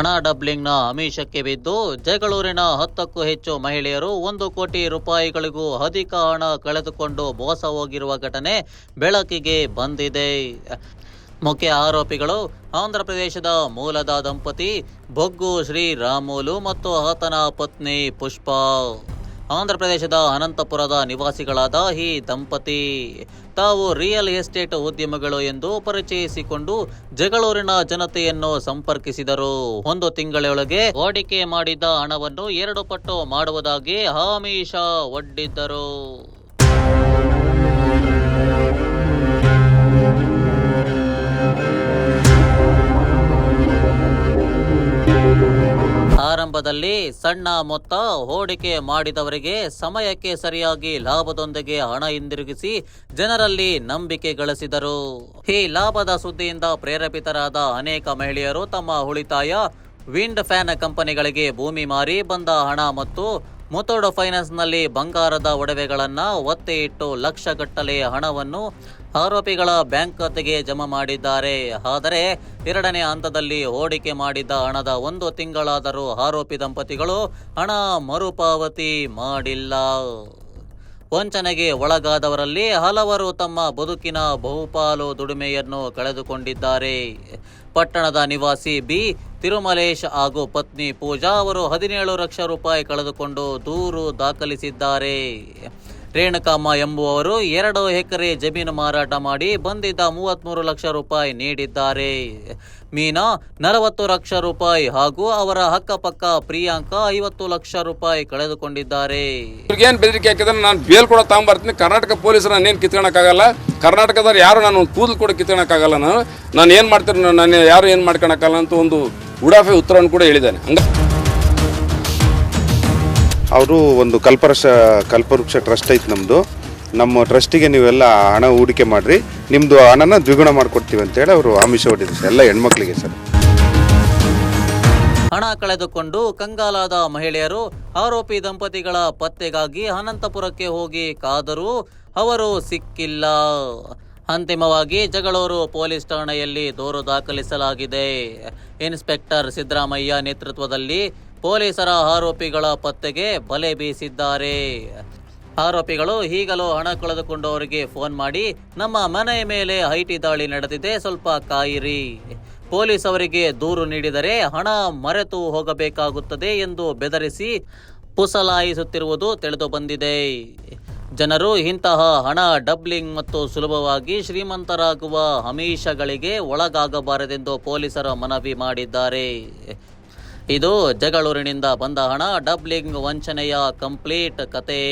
ಹಣ ಡಬ್ಲಿಂಗ್ನ ಅಮಿಷಕ್ಕೆ ಬಿದ್ದು ಜಗಳೂರಿನ ಹತ್ತಕ್ಕೂ ಹೆಚ್ಚು ಮಹಿಳೆಯರು ಒಂದು ಕೋಟಿ ರೂಪಾಯಿಗಳಿಗೂ ಅಧಿಕ ಹಣ ಕಳೆದುಕೊಂಡು ಮೋಸ ಹೋಗಿರುವ ಘಟನೆ ಬೆಳಕಿಗೆ ಬಂದಿದೆ. ಮುಖ್ಯ ಆರೋಪಿಗಳು ಆಂಧ್ರ ಪ್ರದೇಶದ ಮೂಲದ ದಂಪತಿ ಬೊಗ್ಗು ಶ್ರೀರಾಮುಲು ಮತ್ತು ಆತನ ಪತ್ನಿ ಪುಷ್ಪ. ಆಂಧ್ರ ಪ್ರದೇಶದ ಅನಂತಪುರದ ನಿವಾಸಿಗಳಾದ ಈ ದಂಪತಿ. ತಾವು ರಿಯಲ್ ಎಸ್ಟೇಟ್ ಉದ್ಯಮಿಗಳು ಎಂದು ಪರಿಚಯಿಸಿಕೊಂಡು ಜಗಳೂರಿನ ಜನತೆಯನ್ನು ಸಂಪರ್ಕಿಸಿದರು. ಒಂದು ತಿಂಗಳೊಳಗೆ ಹೂಡಿಕೆ ಮಾಡಿದ್ದ ಹಣವನ್ನು ಎರಡು ಪಟ್ಟು ಮಾಡುವುದಾಗಿ ಆಮಿಷ ಒಡ್ಡಿದ್ದರು. ಆರಂಭದಲ್ಲಿ ಸಣ್ಣ ಮೊತ್ತ ಹೂಡಿಕೆ ಮಾಡಿದವರಿಗೆ ಸಮಯಕ್ಕೆ ಸರಿಯಾಗಿ ಲಾಭದೊಂದಿಗೆ ಹಣ ಹಿಂದಿರುಗಿಸಿ ಜನರಲ್ಲಿ ನಂಬಿಕೆ ಗಳಿಸಿದರು. ಈ ಲಾಭದ ಸುದ್ದಿಯಿಂದ ಪ್ರೇರೇಪಿತರಾದ ಅನೇಕ ಮಹಿಳೆಯರು ತಮ್ಮ ಉಳಿತಾಯ ವಿಂಡ್ ಫ್ಯಾನ್ ಕಂಪನಿಗಳಿಗೆ ಭೂಮಿ ಮಾರಿ ಬಂದ ಹಣ ಮತ್ತು ಮುತ್ತೋಡು ಫೈನಾನ್ಸ್ನಲ್ಲಿ ಬಂಗಾರದ ಒಡವೆಗಳನ್ನು ಒತ್ತೆ ಇಟ್ಟು ಲಕ್ಷಗಟ್ಟಲೆ ಹಣವನ್ನು ಆರೋಪಿಗಳ ಬ್ಯಾಂಕ್ ಖಾತೆಗೆ ಜಮಾ ಮಾಡಿದ್ದಾರೆ. ಆದರೆ ಎರಡನೇ ಹಂತದಲ್ಲಿ ಹೂಡಿಕೆ ಮಾಡಿದ್ದ ಹಣದ ಒಂದು ತಿಂಗಳಾದರೂ ಆರೋಪಿ ದಂಪತಿಗಳು ಹಣ ಮರುಪಾವತಿ ಮಾಡಿಲ್ಲ. ವಂಚನೆಗೆ ಒಳಗಾದವರಲ್ಲಿ ಹಲವರು ತಮ್ಮ ಬದುಕಿನ ಬಹುಪಾಲು ದುಡಿಮೆಯನ್ನು ಕಳೆದುಕೊಂಡಿದ್ದಾರೆ. ಪಟ್ಟಣದ ನಿವಾಸಿ ಬಿ ತಿರುಮಲೇಶ್ ಹಾಗೂ ಪತ್ನಿ ಪೂಜಾ ಅವರು ಹದಿನೇಳು ಲಕ್ಷ ರೂಪಾಯಿ ಕಳೆದುಕೊಂಡು ದೂರು ದಾಖಲಿಸಿದ್ದಾರೆ. ರೇಣುಕಮ್ಮ ಎಂಬುವವರು ಎರಡು ಎಕರೆ ಜಮೀನು ಮಾರಾಟ ಮಾಡಿ ಬಂದಿದ್ದ ಮೂವತ್ತ್ಮೂರು ಲಕ್ಷ ರೂಪಾಯಿ ನೀಡಿದ್ದಾರೆ. ಮೀನಾ ನಲವತ್ತು ಲಕ್ಷ ರೂಪಾಯಿ ಹಾಗೂ ಅವರ ಅಕ್ಕಪಕ್ಕ ಪ್ರಿಯಾಂಕಾ ಐವತ್ತು ಲಕ್ಷ ರೂಪಾಯಿ ಕಳೆದುಕೊಂಡಿದ್ದಾರೆ. ಇವ್ರಿಗೇನು ಬೆದರಿಕೆ ಹಾಕಿದ್ರೆ ನಾನು ಬೇಲ್ ಕೂಡ ತಗೊಂಬರ್ತೀನಿ ಕರ್ನಾಟಕ ಪೊಲೀಸರ ನಾನೇನು ಕಿತ್ಕೊಳಕ್ಕಾಗಲ್ಲ. ಕರ್ನಾಟಕದವ್ರು ಯಾರು ನಾನು ಕೂದಲು ಕೂಡ ಕಿತ್ಕೊಳಕ್ಕಾಗಲ್ಲ ನಾನು. ನಾನು ಏನು ಮಾಡ್ತೀನಿ, ನಾನು ಯಾರು ಏನು ಮಾಡ್ಕೊಳಕ್ಕಾಗಲ್ಲ ಅಂತ ಒಂದು ಉಡಾಫೆ ಉತ್ತರವನ್ನು ಕೂಡ ಹೇಳಿದ್ದಾನೆ. ಹಂಗ ಅವರು ಒಂದು ಕಲ್ಪವೃಕ್ಷ ಕಲ್ಪವೃಕ್ಷ ಟ್ರಸ್ಟ್ ಐತೆ ನಮ್ಮದು ನಮ್ಮ ಟ್ರಸ್ಟಿಗೆ ನೀವೆಲ್ಲ ಹಣ ಹೂಡಿಕೆ ಮಾಡಿರಿ. ನಿಮ್ಮದು ಹಣನ ದ್ವಿಗುಣ ಮಾಡಿಕೊಡ್ತೀವಿ ಅಂತೇಳಿ ಅವರು ಆಮಿಷ ಹೊಡಿದ್ರು ಎಲ್ಲ ಹೆಣ್ಮಕ್ಳಿಗೆ ಸರ್. ಹಣ ಕಳೆದುಕೊಂಡು ಕಂಗಾಲಾದ ಮಹಿಳೆಯರು ಆರೋಪಿ ದಂಪತಿಗಳ ಪತ್ತೆಗಾಗಿ ಅನಂತಪುರಕ್ಕೆ ಹೋಗಿ ಕಾದರೂ ಅವರು ಸಿಕ್ಕಿಲ್ಲ. ಅಂತಿಮವಾಗಿ ಜಗಳೂರು ಪೊಲೀಸ್ ಠಾಣೆಯಲ್ಲಿ ದೂರು ದಾಖಲಿಸಲಾಗಿದೆ. ಇನ್ಸ್ಪೆಕ್ಟರ್ ಸಿದ್ದರಾಮಯ್ಯ ನೇತೃತ್ವದಲ್ಲಿ ಪೊಲೀಸರ ಆರೋಪಿಗಳ ಪತ್ತೆಗೆ ಬಲೆ ಬೀಸಿದ್ದಾರೆ. ಆರೋಪಿಗಳು ಈಗಲೂ ಹಣ ಕಳೆದುಕೊಂಡವರಿಗೆ ಫೋನ್ ಮಾಡಿ, ನಮ್ಮ ಮನೆಯ ಮೇಲೆ ಐಟಿ ದಾಳಿ ನಡೆದಿದೆ, ಸ್ವಲ್ಪ ಕಾಯಿರಿ. ಪೊಲೀಸ್ ಅವರಿಗೆ ದೂರು ನೀಡಿದರೆ ಹಣ ಮರೆತು ಹೋಗಬೇಕಾಗುತ್ತದೆ ಎಂದು ಬೆದರಿಸಿ ಪುಸಲಾಯಿಸುತ್ತಿರುವುದು ತಿಳಿದು ಬಂದಿದೆ. ಜನರು ಇಂತಹ ಹಣ ಡಬ್ಲಿಂಗ್ ಮತ್ತು ಸುಲಭವಾಗಿ ಶ್ರೀಮಂತರಾಗುವ ಅಮೀಷಗಳಿಗೆ ಒಳಗಾಗಬಾರದೆಂದು ಪೊಲೀಸರ ಮನವಿ ಮಾಡಿದ್ದಾರೆ. ಇದು ಜಗಳೂರಿನಿಂದ ಬಂದ ಹಣ ಡಬ್ಲಿಂಗ್ ವಂಚನೆಯ ಕಂಪ್ಲೀಟ್ ಕತೆ.